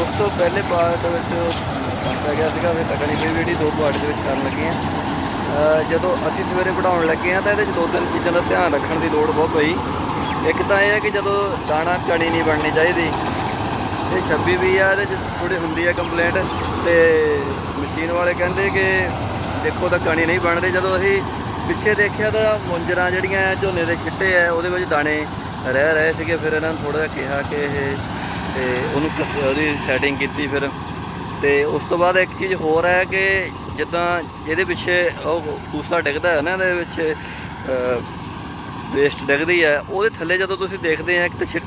ਉਸ ਤੋਂ ਪਹਿਲੇ ਪਾਰਟ ਵਿੱਚ ਪਹੁੰਚਿਆ ਗਿਆ ਸੀਗਾ ਫਿਰ ਤਕੜੀ ਕੋਈ ਜਿਹੜੀ ਦੋ ਪਾਰਟ ਦੇ ਵਿੱਚ ਕਰਨ ਲੱਗੇ ਆ ਜਦੋਂ ਅਸੀਂ ਸਵੇਰੇ ਪੜਾਉਣ ਲੱਗੇ ਆ ਤਾਂ ਇਹਦੇ ਵਿੱਚ ਦੋ ਤਿੰਨ ਚੀਜ਼ਾਂ ਦਾ ਧਿਆਨ ਰੱਖਣ ਦੀ ਲੋੜ ਬਹੁਤ ਪਈ। ਇੱਕ ਤਾਂ ਇਹ ਹੈ ਕਿ ਜਦੋਂ ਦਾਣਾ ਕਣੀ ਨਹੀਂ ਬਣਨੀ ਚਾਹੀਦੀ, ਇਹ 26 ਵੀ ਆ, ਇਹਦੇ ਚ ਥੋੜੀ ਹੁੰਦੀ ਹੈ ਕੰਪਲੇਂਟ ਤੇ ਮਸ਼ੀਨ ਵਾਲੇ ਕਹਿੰਦੇ ਕਿ ਦੇਖੋ ਤਾਂ ਕਣੀ ਨਹੀਂ ਬਣ ਰਹੀ ਜਦੋਂ ਅਸੀਂ ਪਿੱਛੇ ਦੇਖਿਆ ਤਾਂ ਮੁੰਜਰਾਂ ਜਿਹੜੀਆਂ ਝੋਨੇ ਦੇ ਛਿੱਟੇ ਆ, ਉਹਦੇ ਵਿੱਚ ਦਾਣੇ ਰਹਿ ਰਹੇ ਸੀਗੇ। ਫਿਰ ਇਹਨਾਂ ਨੂੰ ਥੋੜਾ ਜਿਹਾ ਕਿਹਾ ਕਿ ਇਹ ਤੇ ਉਹਨੂੰ ਕਸ- ਉਹਦੀ ਸੈਟਿੰਗ ਕੀਤੀ ਫਿਰ। ਤੇ ਉਸ ਤੋਂ ਬਾਅਦ ਇੱਕ ਚੀਜ਼ ਹੋਰ ਹੈ ਕਿ ਜਿੱਦਾਂ ਇਹਦੇ ਪਿੱਛੇ ਉਹ ਪੂਸਾ ਡਿੱਗਦਾ ਹੈ ਨਾ, ਇਹਦੇ ਵਿੱਚ ਵੇਸਟ ਡਿੱਗਦੀ ਹੈ। ਉਹਦੇ ਥੱਲੇ ਜਦੋਂ ਤੁਸੀਂ ਦੇਖਦੇ ਆ ਕਿ ਛਿੱਟ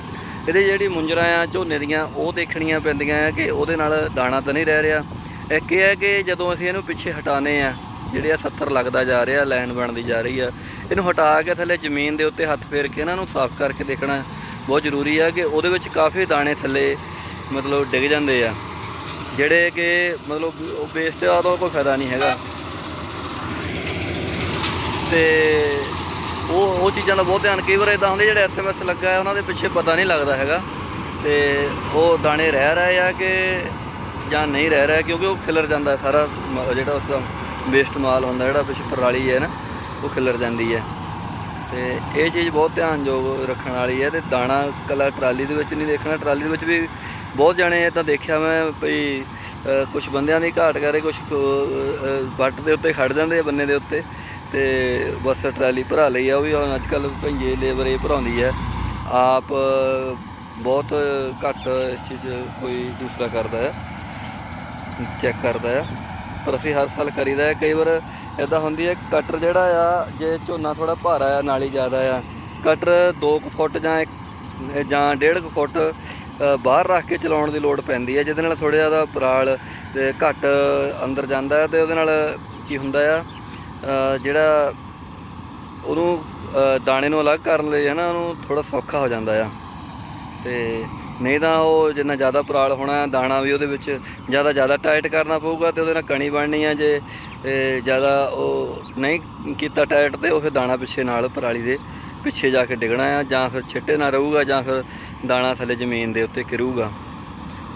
ਇਹਦੇ ਜਿਹੜੀ ਮੁੰਜਰਾਂ ਆ, ਝੋਨੇ ਦੀਆਂ, ਉਹ ਦੇਖਣੀਆਂ ਪੈਂਦੀਆਂ ਆ ਕਿ ਉਹਦੇ ਨਾਲ ਦਾਣਾ ਤਾਂ ਨਹੀਂ ਰਹਿ ਰਿਹਾ। ਇੱਕ ਇਹ ਹੈ ਕਿ ਜਦੋਂ ਅਸੀਂ ਇਹਨੂੰ ਪਿੱਛੇ ਹਟਾਣੇ ਆ, ਜਿਹੜੇ ਆ 70 ਲੱਗਦਾ ਜਾ ਰਿਹਾ, ਲਾਈਨ ਬਣਦੀ ਜਾ ਰਹੀ ਆ, ਇਹਨੂੰ ਹਟਾ ਕੇ ਥੱਲੇ ਜ਼ਮੀਨ ਦੇ ਉੱਤੇ ਹੱਥ ਫੇਰ ਕੇ ਇਹਨਾਂ ਨੂੰ ਸਾਫ਼ ਕਰਕੇ ਦੇਖਣਾ। ਬਹੁਤ ਜ਼ਰੂਰੀ ਆ ਕਿ ਉਹਦੇ ਵਿੱਚ ਕਾਫੀ ਦਾਣੇ ਥੱਲੇ ਮਤਲਬ ਡਿੱਗ ਜਾਂਦੇ ਆ। ਜਿਹੜੇ ਕਿ ਮਤਲਬ ਉਹ ਵੇਸਟ ਆ, ਉਹਦਾ ਕੋਈ ਫਾਇਦਾ ਨਹੀਂ ਹੈਗਾ। ਤੇ ਉਹ ਉਹ ਚੀਜ਼ਾਂ ਦਾ ਬਹੁਤ ਧਿਆਨ, ਕਈ ਵਾਰ ਇਦਾਂ ਹੁੰਦੇ ਜਿਹੜੇ ਐਸਐਮਐਸ ਲੱਗਾ ਹੈ, ਉਹਨਾਂ ਦੇ ਪਿੱਛੇ ਪਤਾ ਨਹੀਂ ਲੱਗਦਾ ਹੈਗਾ। ਤੇ ਉਹ ਦਾਣੇ ਰਹਿ ਰਹੇ ਆ ਕਿ ਜਾਂ ਨਹੀਂ ਰਹਿ ਰਿਹਾ, ਕਿਉਂਕਿ ਉਹ ਖਿਲਰ ਜਾਂਦਾ ਸਾਰਾ ਮ- ਜਿਹੜਾ ਉਸ ਦਾ ਵੇਸਟ ਮਾਲ ਹੁੰਦਾ, ਜਿਹੜਾ ਪਿੱਛੇ ਪਰਾਲੀ ਹੈ ਨਾ, ਉਹ ਖਿਲਰ ਜਾਂਦੀ ਹੈ। ਤੇ ਇਹ ਚੀਜ਼ ਬਹੁਤ ਧਿਆਨਯੋਗ ਰੱਖਣ ਵਾਲੀ ਹੈ ਤੇ ਦਾਣਾ ਕਲਾ ਟਰਾਲੀ ਦੇ ਵਿੱਚ ਨਹੀਂ ਦੇਖਣਾ, ਟਰਾਲੀ ਦੇ ਵਿੱਚ ਵੀ ਬਹੁਤ ਜਾਣੇ ਤਾਂ ਦੇਖਿਆ ਮੈਂ ਭਈ ਕੁਝ ਬੰਦਿਆਂ ਦੀ ਘਾਟ ਕਰੇ ਕੁਝ ਵੱਟ ਦੇ ਉੱਤੇ ਖੜ ਜਾਂਦੇ ਆ ਬੰਨੇ ਦੇ ਉੱਤੇ ਤੇ ਬਸ ਟਰਾਲੀ ਭਰਾ ਲਈ ਆ, ਉਹ ਵੀ ਹੁਣ ਅੱਜ ਕੱਲ ਭਈਏ ਲੇਬਰ ਇਹ ਭਰਾਉਂਦੀ ਹੈ। ਆਪ ਬਹੁਤ ਘੱਟ ਇਸ ਚੀਜ਼ 'ਚ ਕੋਈ ਦੂਸਰਾ ਕਰਦਾ ਹੈ, ਚੈੱਕ ਕਰਦਾ ਆ ਪਰ ਅਸੀਂ ਹਰ ਸਾਲ ਕਰੀਦਾ ਹੈ, ਕਈ ਵਾਰ ਇਦਾਂ ਹੁੰਦੀ ਹੈ, ਕਟਰ ਜਿਹੜਾ ਆ, ਜੇ ਝੋਨਾ ਥੋੜਾ ਭਾਰਾ ਆ, ਨਾਲੀ ਜ਼ਿਆਦਾ ਆ, ਕਟਰ 2 ਫੁੱਟ ਜਾਂ ਇੱਕ- ਜਾਂ 1.5 ਫੁੱਟ ਬਾਹਰ ਰੱਖ ਕੇ ਚਲਾਉਣ ਦੀ ਲੋੜ ਪੈਂਦੀ ਹੈ, ਜਿਹਦੇ ਨਾਲ ਥੋੜਾ ਜ਼ਿਆਦਾ ਪਰਾਲ ਤੇ ਘੱਟ ਅੰਦਰ ਜਾਂਦਾ ਹੈ ਤੇ ਉਹਦੇ ਨਾਲ ਕੀ ਹੁੰਦਾ ਆ ਜਿਹੜਾ ਉਹਨੂੰ ਦਾਣੇ ਨੂੰ ਅਲੱਗ ਕਰਨ ਲਈ ਹੈ ਨਾ, ਉਹਨੂੰ ਥੋੜਾ ਸੌਖਾ ਹੋ ਜਾਂਦਾ ਆ। ਤੇ ਨਹੀਂ ਤਾਂ ਉਹ ਜਿੰਨਾ ਜ਼ਿਆਦਾ ਪਰਾਲ ਹੋਣਾ, ਦਾਣਾ ਵੀ ਉਹਦੇ ਵਿੱਚ ਜ਼ਿਆਦਾ ਜ਼ਿਆਦਾ ਟਾਈਟ ਕਰਨਾ ਪਊਗਾ ਤੇ ਉਹਦੇ ਨਾਲ ਕਣੀ ਬਣਨੀ ਆ, ਜੇ ਇਹ ਜ਼ਿਆਦਾ ਉਹ ਨਹੀਂ ਕੀਤਾ ਟਾਈਟ ਤੇ ਉਹ ਫਿਰ ਦਾਣਾ ਪਿੱਛੇ ਨਾਲ ਪਰਾਲੀ ਦੇ ਪਿੱਛੇ ਜਾ ਕੇ ਡਿੱਗਣਾ ਆ, ਜਾਂ ਫਿਰ ਛਿੱਟੇ ਨਾਲ ਰਹੂਗਾ, ਜਾਂ ਫਿਰ ਦਾਣਾ ਥੱਲੇ ਜ਼ਮੀਨ ਦੇ ਉੱਤੇ ਕਿਰੂਗਾ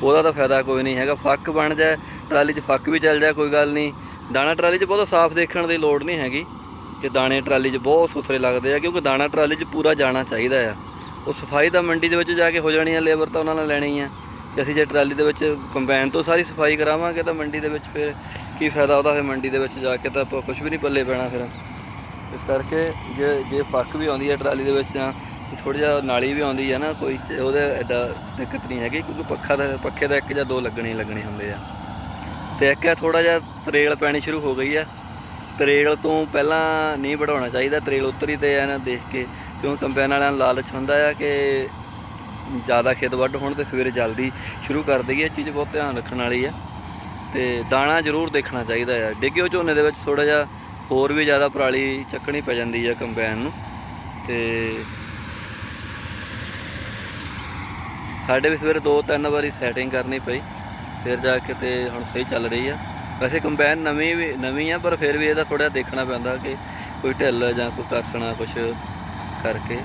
ਉਹਦਾ ਤਾਂ ਫਾਇਦਾ ਕੋਈ ਨਹੀਂ ਹੈਗਾ, ਫੱਕ ਬਣ ਜਾਏ, ਟਰਾਲੀ 'ਚ ਫੱਕ ਵੀ ਚੱਲ ਜਾਏ, ਕੋਈ ਗੱਲ ਨਹੀਂ। ਦਾਣਾ ਟਰਾਲੀ 'ਚ ਬਹੁਤਾ ਸਾਫ਼ ਦੇਖਣ ਦੀ ਲੋੜ ਨਹੀਂ ਹੈਗੀ ਕਿ ਦਾਣੇ ਟਰਾਲੀ 'ਚ ਬਹੁਤ ਸੁਥਰੇ ਲੱਗਦੇ ਆ, ਕਿਉਂਕਿ ਦਾਣਾ ਟਰਾਲੀ 'ਚ ਪੂਰਾ ਜਾਣਾ ਚਾਹੀਦਾ ਆ। ਉਹ ਸਫ਼ਾਈ ਤਾਂ ਮੰਡੀ ਦੇ ਵਿੱਚ ਜਾ ਕੇ ਹੋ ਜਾਣੀ ਆ, ਲੇਬਰ ਤਾਂ ਉਹਨਾਂ ਨਾਲ ਲੈਣੀ ਆ। ਕਿ ਅਸੀਂ ਜੇ ਟਰਾਲੀ ਦੇ ਵਿੱਚ ਕੰਬਾਈਨ ਤੋਂ ਸਾਰੀ ਸਫ਼ਾਈ ਕਰਾਵਾਂਗੇ ਤਾਂ ਮੰਡੀ ਦੇ ਵਿੱਚ ਫਿਰ ਕੀ ਫਾਇਦਾ ਉਹਦਾ ਫਿਰ ਮੰਡੀ ਦੇ ਵਿੱਚ ਜਾ ਕੇ ਤਾਂ ਆਪਾਂ ਕੁਝ ਵੀ ਨਹੀਂ ਪੱਲੇ ਪੈਣਾ ਫਿਰ। ਇਸ ਕਰਕੇ ਜੇ ਜੇ ਫੱਕ ਵੀ ਆਉਂਦੀ ਹੈ ਟਰਾਲੀ ਦੇ ਵਿੱਚ ਜਾਂ ਥੋੜਾ ਜਿਹਾ ਨਾਲੀ ਵੀ ਆਉਂਦੀ ਹੈ ਨਾ ਕੋਈ ਉਹਦੇ ਐਡਾ ਦਿੱਕਤ ਨਹੀਂ ਹੈਗੀ ਕਿਉਂਕਿ ਪੱਖਾ ਦਾ ਪੱਖੇ ਦਾ ਇੱਕ ਜਾਂ ਦੋ ਲੱਗਣੇ ਲੱਗਣੇ ਹੁੰਦੇ ਆ। ਤੇ ਇੱਕ ਹੈ ਥੋੜਾ ਜਿਹਾ ਤਰੇਲ ਪੈਣੀ ਸ਼ੁਰੂ ਹੋ ਗਈ ਆ ਤਰੇਲ ਤੋਂ ਪਹਿਲਾਂ ਨਹੀਂ ਵਢਾਉਣਾ ਚਾਹੀਦਾ, ਤਰੇਲ ਉਤਰੀ ਤੇ ਆ ਨਾ ਦੇਖ ਕੇ, ਕਿਉਂ ਕੰਬਾਈਨ ਵਾਲਿਆਂ ਨੂੰ ਲਾਲਚ ਹੁੰਦਾ ਆ ਕਿ ਜ਼ਿਆਦਾ ਖੇਤ ਵੱਢ ਹੋਣ ਤੇ ਸਵੇਰੇ ਜਲਦੀ ਸ਼ੁਰੂ ਕਰ ਦਈਏ, ਇਹ ਚੀਜ਼ ਬਹੁਤ ਧਿਆਨ ਰੱਖਣ ਵਾਲੀ ਆ। ਤੇ ਦਾਣਾ ਜ਼ਰੂਰ ਦੇਖਣਾ ਚਾਹੀਦਾ ਆ। ਡਿੱਗਿਓ ਝੋਨੇ ਦੇ ਵਿੱਚ ਥੋੜਾ ਜਿਹਾ ਹੋਰ ਵੀ ਜ਼ਿਆਦਾ ਪਰਾਲੀ ਚੱਕਣੀ ਪੈ ਜਾਂਦੀ ਆ ਕੰਬਾਈਨ ਨੂੰ। ਤੇ ਸਾਡੇ ਵੀ ਸਵੇਰੇ ਦੋ ਤਿੰਨ ਵਾਰੀ ਸੈਟਿੰਗ ਕਰਨੀ ਪਈ, ਫਿਰ ਜਾ ਕੇ ਤੇ ਹੁਣ ਸਹੀ ਚੱਲ ਰਹੀ ਆ। ਵੈਸੇ ਕੰਬਾਈਨ ਨਵੀਂ ਵੀ, ਨਵੀਂ ਆ, ਪਰ ਫਿਰ ਵੀ ਇਹਦਾ ਥੋੜਾ ਦੇਖਣਾ ਪੈਂਦਾ ਕਿ ਕੋਈ ਢਿੱਲ ਜਾਂ ਕੋਈ ਕੱਸਣਾ ਕੁਝ ਕਰਕੇ।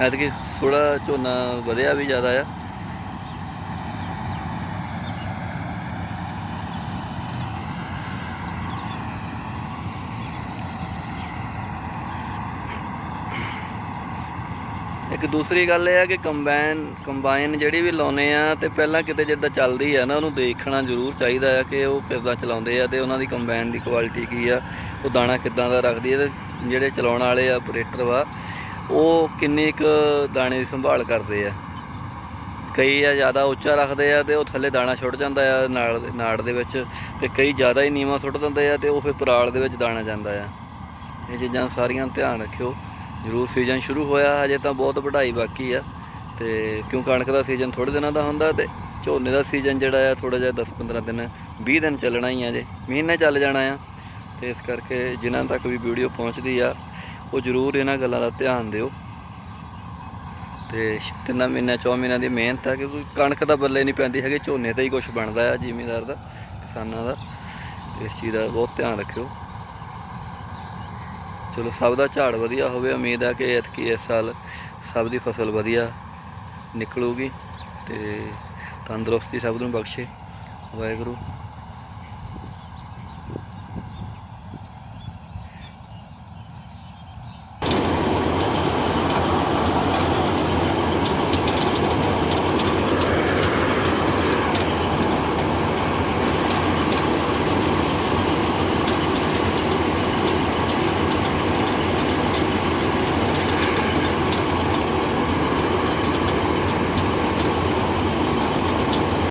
ਐਤਕੀ ਥੋੜਾ ਝੋਨਾ ਵਧਿਆ ਵੀ ਜ਼ਿਆਦਾ ਆ। ਇੱਕ ਦੂਸਰੀ ਗੱਲ ਇਹ ਆ ਕਿ ਕੰਬਾਈਨ ਕੰਬਾਈਨ ਜਿਹੜੀ ਵੀ ਲਾਉਨੇ ਆ ਤੇ ਪਹਿਲਾਂ ਕਿਤੇ ਜਿੱਦਾਂ ਚੱਲਦੀ ਆ ਨਾ, ਉਹਨੂੰ ਦੇਖਣਾ ਜ਼ਰੂਰ ਚਾਹੀਦਾ ਆ ਕਿ ਉਹ ਕਿੱਦਾਂ ਚਲਾਉਂਦੇ ਆ ਤੇ ਉਹਨਾਂ ਦੀ ਕੰਬਾਈਨ ਦੀ ਕੁਆਲਿਟੀ ਕੀ ਆ, ਉਹ ਦਾਣਾ ਕਿੱਦਾਂ ਦਾ ਰੱਖਦੀ ਆ ਤੇ ਜਿਹੜੇ ਚਲਾਉਣ ਵਾਲੇ ਆ ਆਪਰੇਟਰ ਵਾ, ਉਹ ਕਿੰਨੀ ਕੁ ਦਾਣੇ ਦੀ ਸੰਭਾਲ ਕਰਦੇ ਆ। ਕਈ ਆ ਜ਼ਿਆਦਾ ਉੱਚਾ ਰੱਖਦੇ ਆ ਤੇ ਉਹ ਥੱਲੇ ਦਾਣਾ ਛੁੱਟ ਜਾਂਦਾ ਆ ਨਾੜ ਨਾੜ ਦੇ ਵਿੱਚ ਤੇ ਕਈ ਜ਼ਿਆਦਾ ਹੀ ਨੀਵਾਂ ਸੁੱਟ ਦਿੰਦੇ ਆ ਤੇ ਉਹ ਫਿਰ ਪਰਾਲ ਦੇ ਵਿੱਚ ਦਾਣਾ ਜਾਂਦਾ ਆ। ਇਹ ਚੀਜ਼ਾਂ ਸਾਰੀਆਂ ਧਿਆਨ ਰੱਖਿਓ। ਜ਼ਰੂਰ ਸੀਜ਼ਨ ਸ਼ੁਰੂ ਹੋਇਆ, ਹਜੇ ਤਾਂ ਬਹੁਤ ਵਢਾਈ ਬਾਕੀ ਆ। ਤੇ ਕਿਉਂ ਕਣਕ ਦਾ ਸੀਜ਼ਨ ਥੋੜੇ ਦਿਨਾਂ ਦਾ ਹੁੰਦਾ ਤੇ ਝੋਨੇ ਦਾ ਸੀਜ਼ਨ ਜਿਹੜਾ ਆ ਥੋੜਾ ਜਿਹਾ 10-15 ਦਿਨ 20 ਦਿਨ ਚੱਲਣਾ ਹੀ ਆ ਜੇ, ਮਹੀਨੇ ਚੱਲ ਜਾਣਾ ਆ। ਤੇ ਇਸ ਕਰਕੇ ਜਿਨ੍ਹਾਂ ਤੱਕ ਵੀ ਵੀਡੀਓ ਪਹੁੰਚਦੀ ਆ, ਉਹ ਜ਼ਰੂਰ ਇਹਨਾਂ ਗੱਲਾਂ ਦਾ ਧਿਆਨ ਦਿਓ। ਤੇ ਤਿੰਨਾਂ ਮਹੀਨਿਆਂ, ਚੌ ਮਹੀਨਿਆਂ ਦੀ ਮਿਹਨਤ ਆ, ਕਿਉਂਕਿ ਕਣਕ ਦਾ ਬੱਲੇ ਨਹੀਂ ਪੈਂਦੀ ਹੈਗੀ, ਝੋਨੇ ਤੇ ਹੀ ਕੁਝ ਬਣਦਾ ਆ, ਜ਼ਿਮੀਂਦਾਰ ਦਾ, ਕਿਸਾਨਾਂ ਦਾ। ਇਸ ਚੀਜ਼ ਦਾ ਬਹੁਤ ਧਿਆਨ ਰੱਖਿਓ। ਚਲੋ ਸਭ ਦਾ ਝਾੜ ਵਧੀਆ ਹੋਵੇ, ਉਮੀਦ ਆ ਕਿ ਐਤਕੀ ਇਸ ਸਾਲ ਸਭ ਦੀ ਫਸਲ ਵਧੀਆ ਨਿਕਲੂਗੀ ਤੇ ਤੰਦਰੁਸਤੀ ਸਭ ਨੂੰ ਬਖਸ਼ੇ। ਵਾਹਿਗੁਰੂ।